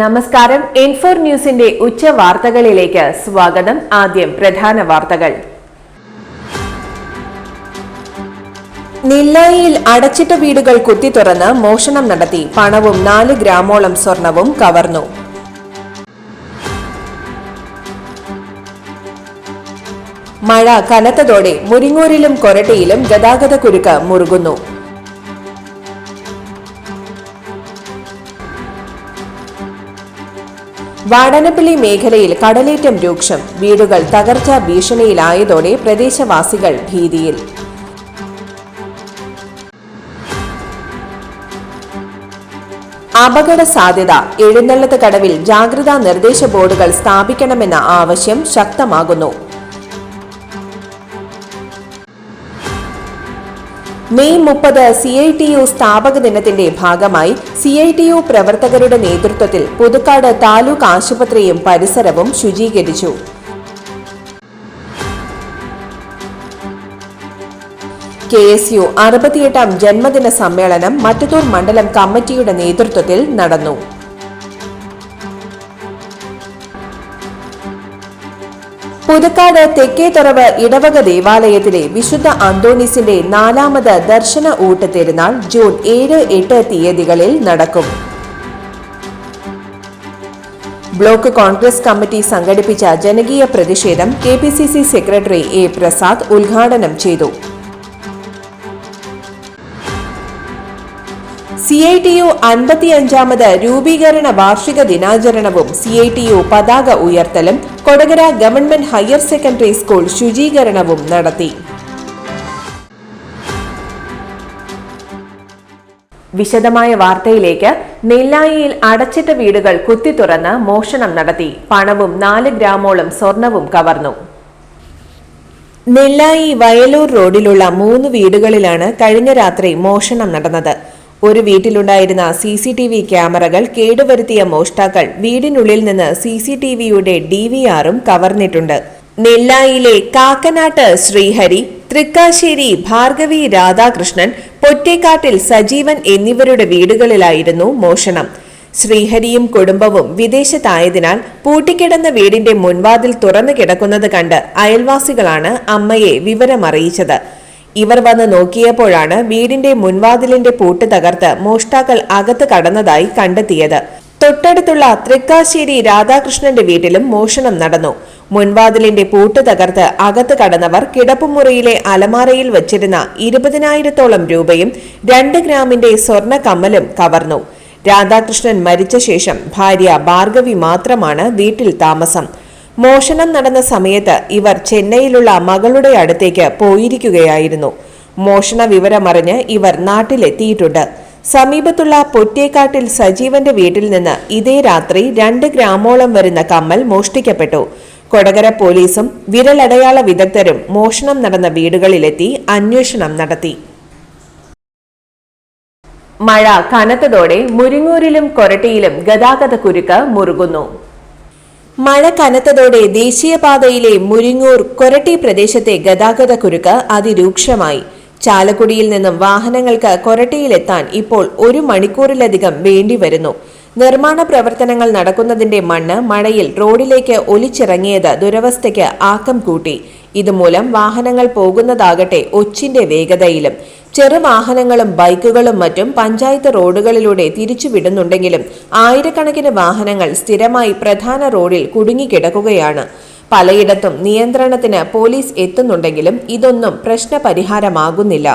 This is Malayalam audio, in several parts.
നമസ്കാരം എൻഫോർ ന്യൂസിന്റെ ഉച്ച വാർത്തകളിലേക്ക് സ്വാഗതം. ആദ്യം പ്രധാന വാർത്തകൾ. നെല്ലായിയിൽ അടച്ചിട്ട വീടുകൾ കുത്തി തുറന്ന് മോഷണം നടത്തി. പണവും നാല് ഗ്രാമോളം സ്വർണവും കവർന്നു. മഴ കനത്തതോടെ മുരിങ്ങൂരിലും കൊരട്ടയിലും ഗതാഗത കുരുക്ക് മുറുകുന്നു. വാടനപ്പള്ളി മേഖലയിൽ കടലേറ്റം രൂക്ഷം വീടുകൾ തകർച്ചാ ഭീഷണിയിലായതോടെ പ്രദേശവാസികൾ ഭീതിയിൽ. അപകട സാധ്യത എഴുന്നള്ളത്ത് കടവിൽ ജാഗ്രതാ നിർദ്ദേശ ബോർഡുകൾ സ്ഥാപിക്കണമെന്ന ആവശ്യം ശക്തമാകുന്നു. മെയ് മുപ്പത് സി ഐ ടി യു സ്ഥാപക ദിനത്തിന്റെ ഭാഗമായി സി ഐ ടി യു പ്രവർത്തകരുടെ നേതൃത്വത്തിൽ പുതുക്കാട് താലൂക്ക് ആശുപത്രിയും പരിസരവും ശുചീകരിച്ചു. കെ എസ് യു അറുപത്തിയെട്ടാം ജന്മദിന സമ്മേളനം മറ്റത്തൂർ മണ്ഡലം കമ്മിറ്റിയുടെ നേതൃത്വത്തിൽ നടന്നു. പുതുക്കാട് തെക്കേത്തുറവ് ഇടവക ദേവാലയത്തിലെ വിശുദ്ധ അന്തോണീസിന്റെ നാലാമത് ദർശന ഊട്ട് തിരുനാൾ ജൂൺ ഏഴ് എട്ട് തീയതികളിൽ നടക്കും. ബ്ലോക്ക് കോൺഗ്രസ് കമ്മിറ്റി സംഘടിപ്പിച്ച ജനകീയ പ്രതിഷേധം K P C C secretary A Prasad ഉദ്ഘാടനം ചെയ്തു. സി ഐ ടി യു അൻപത്തിയഞ്ചാമത് രൂപീകരണ വാർഷിക ദിനാചരണവും സി ഐ ടി യു പതാക ഉയർത്തലും Kodakara government higher secondary school ശുചീകരണവും നടത്തി. വിശദമായ വാർത്തയിലേക്ക് നെല്ലായിയിൽ അടച്ചിട്ട വീടുകൾ കുത്തിത്തുറന്ന് മോഷണം നടത്തി. പണവും നാല് ഗ്രാമോളം സ്വർണവും കവർന്നു. നെല്ലായി വയലൂർ റോഡിലുള്ള മൂന്ന് വീടുകളിലാണ് കഴിഞ്ഞ രാത്രി മോഷണം നടന്നത്. ഒരു വീട്ടിലുണ്ടായിരുന്ന സി സി ടി വി ക്യാമറകൾ കേടുവരുത്തിയ മോഷ്ടാക്കൾ വീടിനുള്ളിൽ നിന്ന് സി സി ടി വിയുടെ ഡി വി ആറും കവർന്നിട്ടുണ്ട്. നെല്ലായിലെ കാക്കനാട്ട് ശ്രീഹരി തൃക്കാശ്ശേരി ഭാർഗവി രാധാകൃഷ്ണൻ പൊറ്റേക്കാട്ടിൽ സജീവൻ എന്നിവരുടെ വീടുകളിലായിരുന്നു മോഷണം. ശ്രീഹരിയും കുടുംബവും വിദേശത്തായതിനാൽ പൂട്ടിക്കിടന്ന വീടിന്റെ മുൻവാതിൽ തുറന്നു കിടക്കുന്നത് കണ്ട് അയൽവാസികളാണ് അമ്മയെ വിവരമറിയിച്ചത്. ഇവർ വന്ന് നോക്കിയപ്പോഴാണ് വീടിന്റെ മുൻവാതിലിന്റെ പൂട്ട് തകർത്ത് മോഷ്ടാക്കൾ അകത്ത് കടന്നതായി കണ്ടെത്തിയത്. തൊട്ടടുത്തുള്ള തൃക്കാശ്ശേരി രാധാകൃഷ്ണന്റെ വീട്ടിലും മോഷണം നടന്നു. മുൻവാതിലിന്റെ പൂട്ട് തകർത്ത് അകത്ത് കടന്നവർ കിടപ്പുമുറിയിലെ അലമാരയിൽ വച്ചിരുന്ന ഇരുപതിനായിരത്തോളം രൂപയും രണ്ട് ഗ്രാമിന്റെ സ്വർണ കമ്മലും കവർന്നു. രാധാകൃഷ്ണൻ മരിച്ച ശേഷം ഭാര്യ ഭാർഗവി മാത്രമാണ് വീട്ടിൽ താമസം. മോഷണം നടന്ന സമയത്ത് ഇവർ ചെന്നൈയിലുള്ള മകളുടെ അടുത്തേക്ക് പോയിരിക്കുകയായിരുന്നു. മോഷണ വിവരമറിഞ്ഞ് ഇവർ നാട്ടിലെത്തിയിട്ടുണ്ട്. സമീപത്തുള്ള പൊറ്റേക്കാട്ടിൽ സജീവന്റെ വീട്ടിൽ നിന്ന് ഇതേ രാത്രി രണ്ട് ഗ്രാമോളം വരുന്ന കമ്മൽ മോഷ്ടിക്കപ്പെട്ടു. കൊടകര പോലീസും വിരലടയാള വിദഗ്ധരും മോഷണം നടന്ന വീടുകളിലെത്തി അന്വേഷണം നടത്തി. മഴ കനത്തതോടെ മുരിങ്ങൂരിലും കൊരട്ടിയിലും ഗതാഗത കുരുക്ക് മുറുകുന്നു. മഴ കനത്തതോടെ ദേശീയപാതയിലെ മുരിങ്ങൂർ കൊരട്ടി പ്രദേശത്തെ ഗതാഗത കുരുക്ക് അതിരൂക്ഷമായി. ചാലക്കുടിയിൽ നിന്നും വാഹനങ്ങൾക്ക് കൊരട്ടിയിലെത്താൻ ഇപ്പോൾ ഒരു മണിക്കൂറിലധികം വേണ്ടിവരുന്നു. നിർമ്മാണ പ്രവർത്തനങ്ങൾ നടക്കുന്നതിന്റെ മണ്ണ് മഴയിൽ റോഡിലേക്ക് ഒലിച്ചിറങ്ങിയത് ദുരവസ്ഥയ്ക്ക് ആക്കം കൂട്ടി. ഇതുമൂലം വാഹനങ്ങൾ പോകുന്നതാകട്ടെ ഒച്ചിന്റെ വേഗതയിലും. ചെറുവാഹനങ്ങളും ബൈക്കുകളും മറ്റും പഞ്ചായത്ത് റോഡുകളിലൂടെ തിരിച്ചുവിടുന്നുണ്ടെങ്കിലും ആയിരക്കണക്കിന് വാഹനങ്ങൾ സ്ഥിരമായി പ്രധാന റോഡിൽ കുടുങ്ങിക്കിടക്കുകയാണ്. പലയിടത്തും നിയന്ത്രണത്തിന് പോലീസ് എത്തുന്നുണ്ടെങ്കിലും ഇതൊന്നും പ്രശ്നപരിഹാരമാകുന്നില്ല.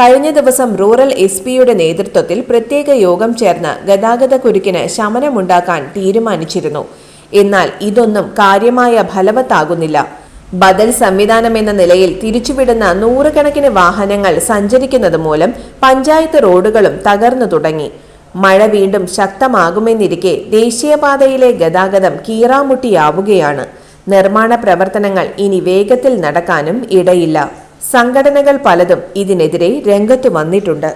കഴിഞ്ഞ ദിവസം റൂറൽ എസ് പിയുടെ നേതൃത്വത്തിൽ പ്രത്യേക യോഗം ചേർന്ന് ഗതാഗത കുരുക്കിന് ശമനമുണ്ടാക്കാൻ തീരുമാനിച്ചിരുന്നു. എന്നാൽ ഇതൊന്നും കാര്യമായ ഫലവത്താകുന്നില്ല. ബദൽ സംവിധാനം എന്ന നിലയിൽ തിരിച്ചുവിടുന്ന നൂറുകണക്കിന് വാഹനങ്ങൾ സഞ്ചരിക്കുന്നത് മൂലം പഞ്ചായത്ത് റോഡുകളും തകർന്നു തുടങ്ങി. മഴ വീണ്ടും ശക്തമാകുമെന്നിരിക്കെ ദേശീയപാതയിലെ ഗതാഗതം കീറാമുട്ടിയാവുകയാണ്. നിർമ്മാണ പ്രവർത്തനങ്ങൾ ഇനി വേഗത്തിൽ നടക്കാനും ഇടയില്ല. സംഘടനകൾ പലതും ഇതിനെതിരെ രംഗത്തു വന്നിട്ടുണ്ട്.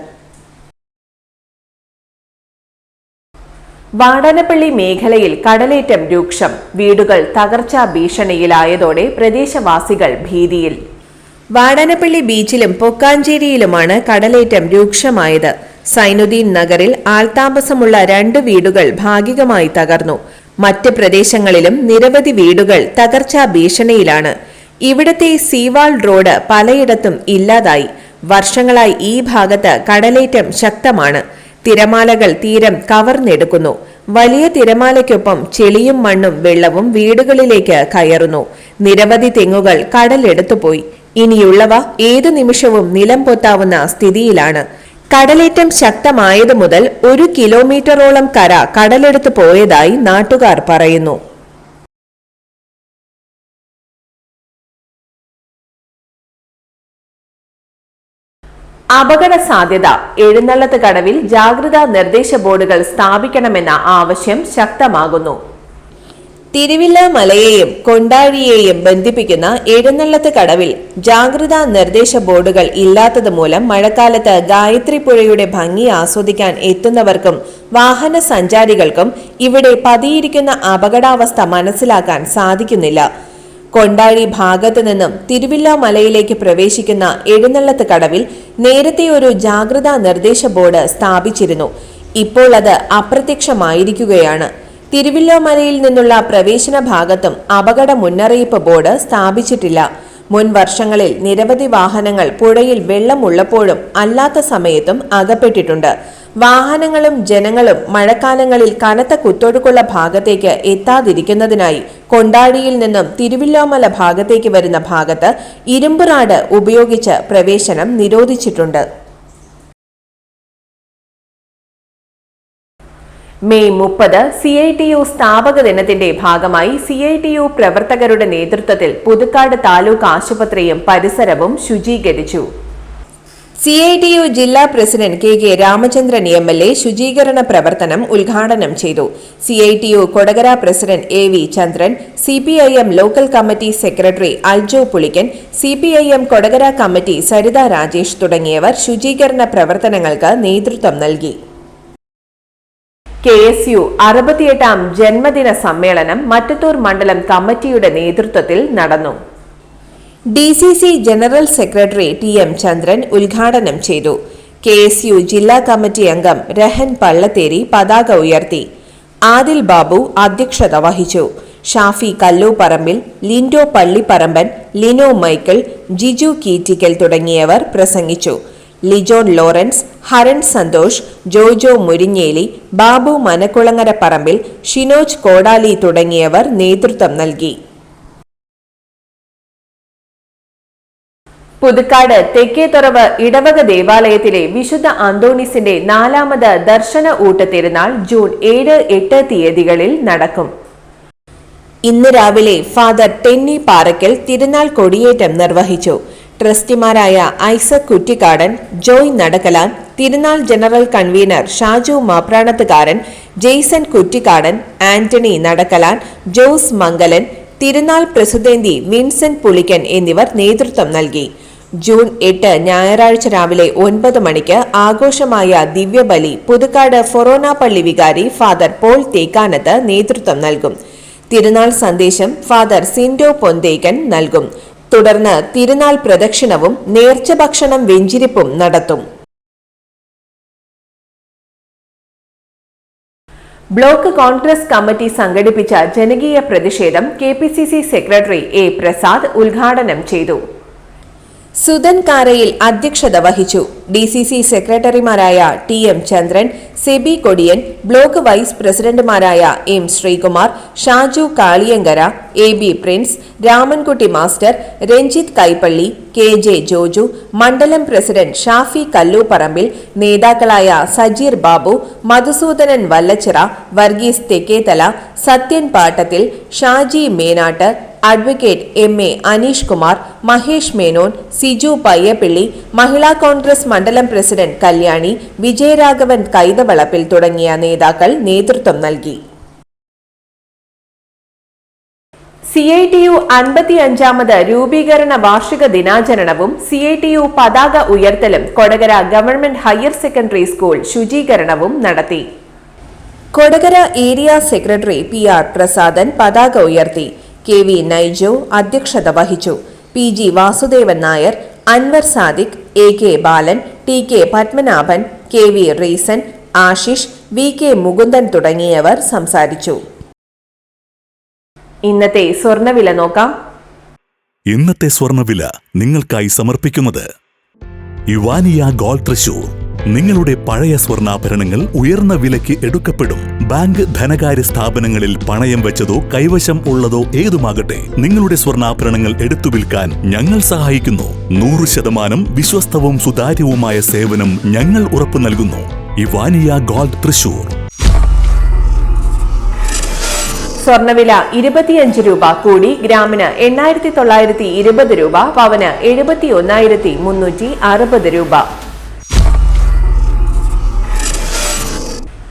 വാടാനപ്പള്ളി മേഖലയിൽ കടലേറ്റം രൂക്ഷം വീടുകൾ തകർച്ചാ ഭീഷണിയിലായതോടെ പ്രദേശവാസികൾ ഭീതിയിൽ. വാടാനപ്പള്ളി ബീച്ചിലും പൊക്കാഞ്ചേരിയിലുമാണ് കടലേറ്റം രൂക്ഷമായത്. സൈനുദ്ദീൻ നഗറിൽ ആൾതാമസമുള്ള രണ്ട് വീടുകൾ ഭാഗികമായി തകർന്നു. മറ്റ് പ്രദേശങ്ങളിലും നിരവധി വീടുകൾ തകർച്ചാ ഭീഷണിയിലാണ്. ഇവിടത്തെ സീവാൾ റോഡ് പലയിടത്തും ഇല്ലാതായി. വർഷങ്ങളായി ഈ ഭാഗത്ത് കടലേറ്റം ശക്തമാണ്. തിരമാലകൾ തീരം കവർന്നെടുക്കുന്നു. വലിയ തിരമാലയ്ക്കൊപ്പം ചെളിയും മണ്ണും വെള്ളവും വീടുകളിലേക്ക് കയറുന്നു. നിരവധി തെങ്ങുകൾ കടലെടുത്തുപോയി ഇനിയുള്ളവ ഏതു നിമിഷവും നിലം പൊത്താവുന്ന സ്ഥിതിയിലാണ്. കടലേറ്റം ശക്തമായതു മുതൽ ഒരു കിലോമീറ്ററോളം കര കടലെടുത്തു പോയതായി നാട്ടുകാർ പറയുന്നു. അപകട സാധ്യത എഴുന്നള്ളത്ത് കടവിൽ ജാഗ്രതാ നിർദ്ദേശ ബോർഡുകൾ സ്ഥാപിക്കണമെന്ന ആവശ്യം ശക്തമാകുന്നു. തിരുവില്ല മലയെയും കൊണ്ടാഴിയെയും ബന്ധിപ്പിക്കുന്ന എഴുന്നള്ളത്ത് കടവിൽ ജാഗ്രതാ നിർദ്ദേശ ബോർഡുകൾ ഇല്ലാത്തത് മൂലം മഴക്കാലത്ത് ഗായത്രി പുഴയുടെ ഭംഗി ആസ്വദിക്കാൻ എത്തുന്നവർക്കും വാഹന സഞ്ചാരികൾക്കും ഇവിടെ പതിയിരിക്കുന്ന അപകടാവസ്ഥ മനസ്സിലാക്കാൻ സാധിക്കുന്നില്ല. കൊണ്ടാഴി ഭാഗത്തു നിന്നും തിരുവില്ല മലയിലേക്ക് പ്രവേശിക്കുന്ന എഴുന്നള്ളത്ത് കടവിൽ നേരത്തെ ഒരു ജാഗ്രതാ നിർദ്ദേശ ബോർഡ് സ്ഥാപിച്ചിരുന്നു. ഇപ്പോൾ അത് അപ്രത്യക്ഷമായിരിക്കുകയാണ്. തിരുവില്ലോമലയിൽ നിന്നുള്ള പ്രവേശന ഭാഗത്തും അപകട മുന്നറിയിപ്പ് ബോർഡ് സ്ഥാപിച്ചിട്ടില്ല. മുൻ വർഷങ്ങളിൽ നിരവധി വാഹനങ്ങൾ പുഴയിൽ വെള്ളമുള്ളപ്പോഴും അല്ലാത്ത സമയത്തും അകപ്പെട്ടിട്ടുണ്ട്. വാഹനങ്ങളും ജനങ്ങളും മഴക്കാലങ്ങളിൽ കനത്ത കുത്തൊഴുക്കുള്ള ഭാഗത്തേക്ക് എത്താതിരിക്കുന്നതിനായി കൊണ്ടാടിയിൽ നിന്നും തിരുവില്ലോമല ഭാഗത്തേക്ക് വരുന്ന ഭാഗത്ത് ഇരുമ്പുറാട് ഉപയോഗിച്ച് പ്രവേശനം നിരോധിച്ചിട്ടുണ്ട്. മെയ് മുപ്പത് സി ഐ ടി യു സ്ഥാപക ദിനത്തിന്റെ ഭാഗമായി സി ഐ ടി യു പ്രവർത്തകരുടെ നേതൃത്വത്തിൽ പുതുക്കാട് താലൂക്ക് ആശുപത്രിയും പരിസരവും ശുചീകരിച്ചു. സി ഐ ടി യു ജില്ലാ president K K Ramachandran M L A ശുചീകരണ പ്രവർത്തനം ഉദ്ഘാടനം ചെയ്തു. C I T U Kodakara president A V Chandran C P I M local committee secretary Aljo Pulikkan C P I M Kodakara committee Saritha Rajesh തുടങ്ങിയവർ ശുചീകരണ പ്രവർത്തനങ്ങൾക്ക് നേതൃത്വം നൽകി. കെ എസ് യു അറുപത്തിയെട്ടാം ജന്മദിന സമ്മേളനം മറ്റത്തൂർ മണ്ഡലം കമ്മിറ്റിയുടെ നേതൃത്വത്തിൽ നടന്നു. D C C general secretary T M Chandran ഉദ്ഘാടനം ചെയ്തു. കെ എസ് യു ജില്ലാ കമ്മിറ്റി അംഗം രഹൻ പള്ളത്തേരി പതാക ഉയർത്തി. ആദിൽ ബാബു അധ്യക്ഷത വഹിച്ചു. ഷാഫി കല്ലൂപ്പറമ്പിൽ ലിൻഡോ പള്ളിപ്പറമ്പൻ ലിനോ മൈക്കിൾ ജിജു കീറ്റിക്കൽ തുടങ്ങിയവർ പ്രസംഗിച്ചു. ലിജോൺ ലോറൻസ് ഹരൺ സന്തോഷ് ജോജോ മുരിങ്ങേലി ബാബു മനക്കുളങ്ങര പറമ്പിൽ ഷിനോജ് കോടാലി തുടങ്ങിയവർ നേതൃത്വം നൽകി. പുതുക്കാട് തെക്കേത്തുറവ് ഇടവക ദേവാലയത്തിലെ വിശുദ്ധ അന്തോണീസിന്റെ നാലാമത് ദർശന ഊട്ടത്തിരുന്നാൾ ജൂൺ ഏഴ് എട്ട് തീയതികളിൽ നടക്കും. ഇന്ന് രാവിലെ ഫാദർ ടെന്നി പാറയ്ക്കൽ തിരുനാൾ കൊടിയേറ്റം നിർവഹിച്ചു. ട്രസ്റ്റിമാരായ ഐസക് കുറ്റിക്കാടൻ ജോയ് നടക്കലാൻ തിരുനാൾ general convener Shaju Mapranathukaran Jason Kuttikkadan Antony Nadakkalan Jose Mangalan തിരുനാൾ പ്രസിദ്ധേന്തി വിൻസെന്റ് പുളിക്കൻ എന്നിവർ നേതൃത്വം നൽകി. ജൂൺ എട്ട് ഞായറാഴ്ച രാവിലെ ഒൻപത് മണിക്ക് ആഘോഷമായ ദിവ്യബലി പുതുക്കാട് ഫൊറോന പള്ളി വികാരി ഫാദർ പോൾ തേക്കാനത്ത് നേതൃത്വം നൽകും. തിരുനാൾ സന്ദേശം ഫാദർ സിൻഡോ പൊന്തേക്കൻ നൽകും. തുടർന്ന് തിരുനാൾ പ്രദക്ഷിണവും നേർച്ച ഭക്ഷണം വെഞ്ചിരിപ്പും നടത്തും. ബ്ലോക്ക് കോൺഗ്രസ് കമ്മിറ്റി സംഘടിപ്പിച്ച ജനകീയ പ്രതിഷേധം കെ സെക്രട്ടറി എ പ്രസാദ് ഉദ്ഘാടനം ചെയ്തു. സുധൻ കാരയിൽ അധ്യക്ഷത വഹിച്ചു. ഡി സി സി സെക്രട്ടറിമാരായ T M Chandran Seby Kodiyan block vice പ്രസിഡന്റുമാരായ M Sreekumar Shaju Kaliyankara A B Prince Ramankutty master Ranjith Kaippally K J Joju മണ്ഡലം പ്രസിഡന്റ് ഷാഫി കല്ലൂപ്പറമ്പിൽ നേതാക്കളായ Sajeer Babu Madhusoodanan Vallachira Varghese Thekkethala Sathyan Pattathil Shaji Menatt advocate M A Aneesh Kumar Mahesh Menon Siju Payyappilly Mahila Congress മണ്ഡലം പ്രസിഡന്റ് കല്യാണി വിജയരാഘവൻ കൈതവളപ്പിൽ തുടങ്ങിയ നേതാക്കൾ നേതൃത്വം നൽകി. സി ഐ ടി യു അൻപത്തിയഞ്ചാമത് രൂപീകരണ വാർഷിക ദിനാചരണവും സി ഐ ടി യു പതാക ഉയർത്തലും Kodakara government higher secondary school ശുചീകരണവും നടത്തി. Kodakara area secretary P R Prasadan പതാക ഉയർത്തി. കെ വി നൈജോ അധ്യക്ഷത വഹിച്ചു. P G Vasudevan Nair Anwar Sadiq A K Balan T K Padmanabhan K V Reesan Ashish V K Mukundan തുടങ്ങിയവർ സംസാരിച്ചു. ഇന്നത്തെ സ്വർണവില നോക്കാം. ഇന്നത്തെ സ്വർണവില നിങ്ങൾക്കായി സമർപ്പിക്കുന്നത് യുവാനിയ ഗോൾഡ് തൃശൂർ. നിങ്ങളുടെ പഴയ സ്വർണാഭരണങ്ങൾ ഉയർന്ന വിലയ്ക്ക് എടുക്കപ്പെടും. ബാങ്ക് ധനകാര്യ സ്ഥാപനങ്ങളിൽ പണയം വെച്ചതോ കൈവശം ഉള്ളതോ ഏതുമാകട്ടെ നിങ്ങളുടെ സ്വർണാഭരണങ്ങൾ എടുത്തു വിൽക്കാൻ ഞങ്ങൾ സഹായിക്കുന്നു. നൂറ് ശതമാനം വിശ്വസ്തവും സുതാര്യവുമായ സേവനം ഞങ്ങൾ ഉറപ്പു നൽകുന്നു. ഇവാനിയ ഗോൾഡ് തൃശൂർ. സ്വർണവില ഇരുപത്തിയഞ്ച് രൂപ കൂടി ഗ്രാമിന് എണ്ണായിരത്തി തൊള്ളായിരത്തി ഇരുപത് രൂപ പവന് എഴുപത്തി ഒന്നായിരത്തി മുന്നൂറ്റി അറുപത് രൂപ.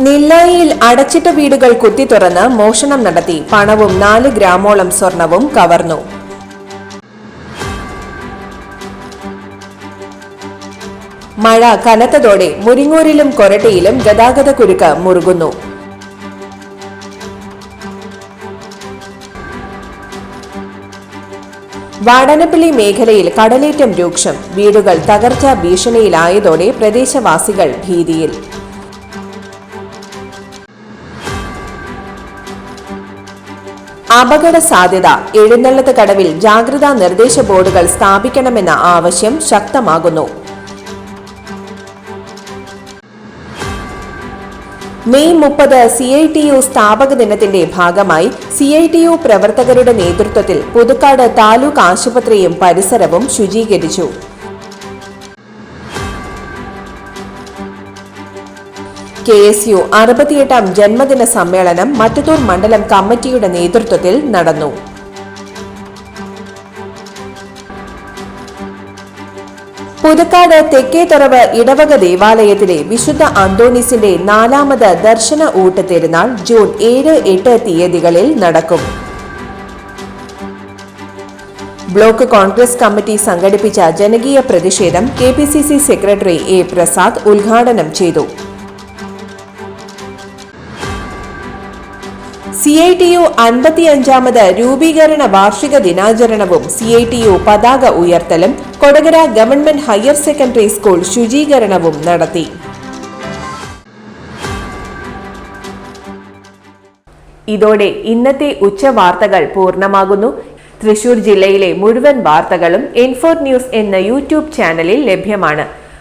നെല്ലായിയിൽ അടച്ചിട്ട വീടുകൾ കുത്തി തുറന്ന് മോഷണം നടത്തി. പണവും നാല് ഗ്രാമോളം സ്വർണവും കവർന്നു. മഴ കനത്തതോടെ മുരിങ്ങൂരിലും കൊരട്ടയിലും ഗതാഗത കുരുക്ക് മുറുകുന്നു. വാടനപ്പള്ളി മേഖലയിൽ കടലേറ്റം രൂക്ഷം. വീടുകൾ തകർച്ചാ ഭീഷണിയിലായതോടെ പ്രദേശവാസികൾ ഭീതിയിൽ. അപകട സാധ്യത എഴുന്നള്ളത്ത് കടവിൽ ജാഗ്രതാ നിർദ്ദേശ ബോർഡുകൾ സ്ഥാപിക്കണമെന്ന ആവശ്യം ശക്തമാകുന്നു. മെയ് മുപ്പത് സി ഐ ടി യു സ്ഥാപക ദിനത്തിന്റെ ഭാഗമായി സി ഐ ടി യു പ്രവർത്തകരുടെ നേതൃത്വത്തിൽ പുതുക്കാട് താലൂക്ക് ആശുപത്രിയും പരിസരവും ശുചീകരിച്ചു. കെ എസ് യു അറുപത്തിയെട്ടാം ജന്മദിന സമ്മേളനം മറ്റത്തൂർ മണ്ഡലം കമ്മിറ്റിയുടെ നേതൃത്വത്തിൽ നടന്നു. പുതുക്കാട് തെക്കേത്തുറവ് ഇടവക ദേവാലയത്തിലെ വിശുദ്ധ അന്തോണീസിന്റെ നാലാമത് ദർശന ഊട്ട് തിരുനാൾ ജൂൺ ഏഴ് എട്ട് തീയതികളിൽ നടക്കും. ബ്ലോക്ക് കോൺഗ്രസ് കമ്മിറ്റി സംഘടിപ്പിച്ച ജനകീയ പ്രതിഷേധം കെ സെക്രട്ടറി എ പ്രസാദ് ഉദ്ഘാടനം ചെയ്തു. സി ഐ ടി യു അൻപത്തിയഞ്ചാമത് രൂപീകരണ വാർഷിക ദിനാചരണവും സി ഐ ടി യു പതാക ഉയർത്തലും Kodakara government higher secondary school ശുചീകരണവും നടത്തി. ഇതോടെ ഇന്നത്തെ ഉച്ച വാർത്തകൾ പൂർണമാകുന്നു. തൃശൂർ ജില്ലയിലെ മുഴുവൻ വാർത്തകളും എൻഫോർ ന്യൂസ് എന്ന യൂട്യൂബ് ചാനലിൽ ലഭ്യമാണ്.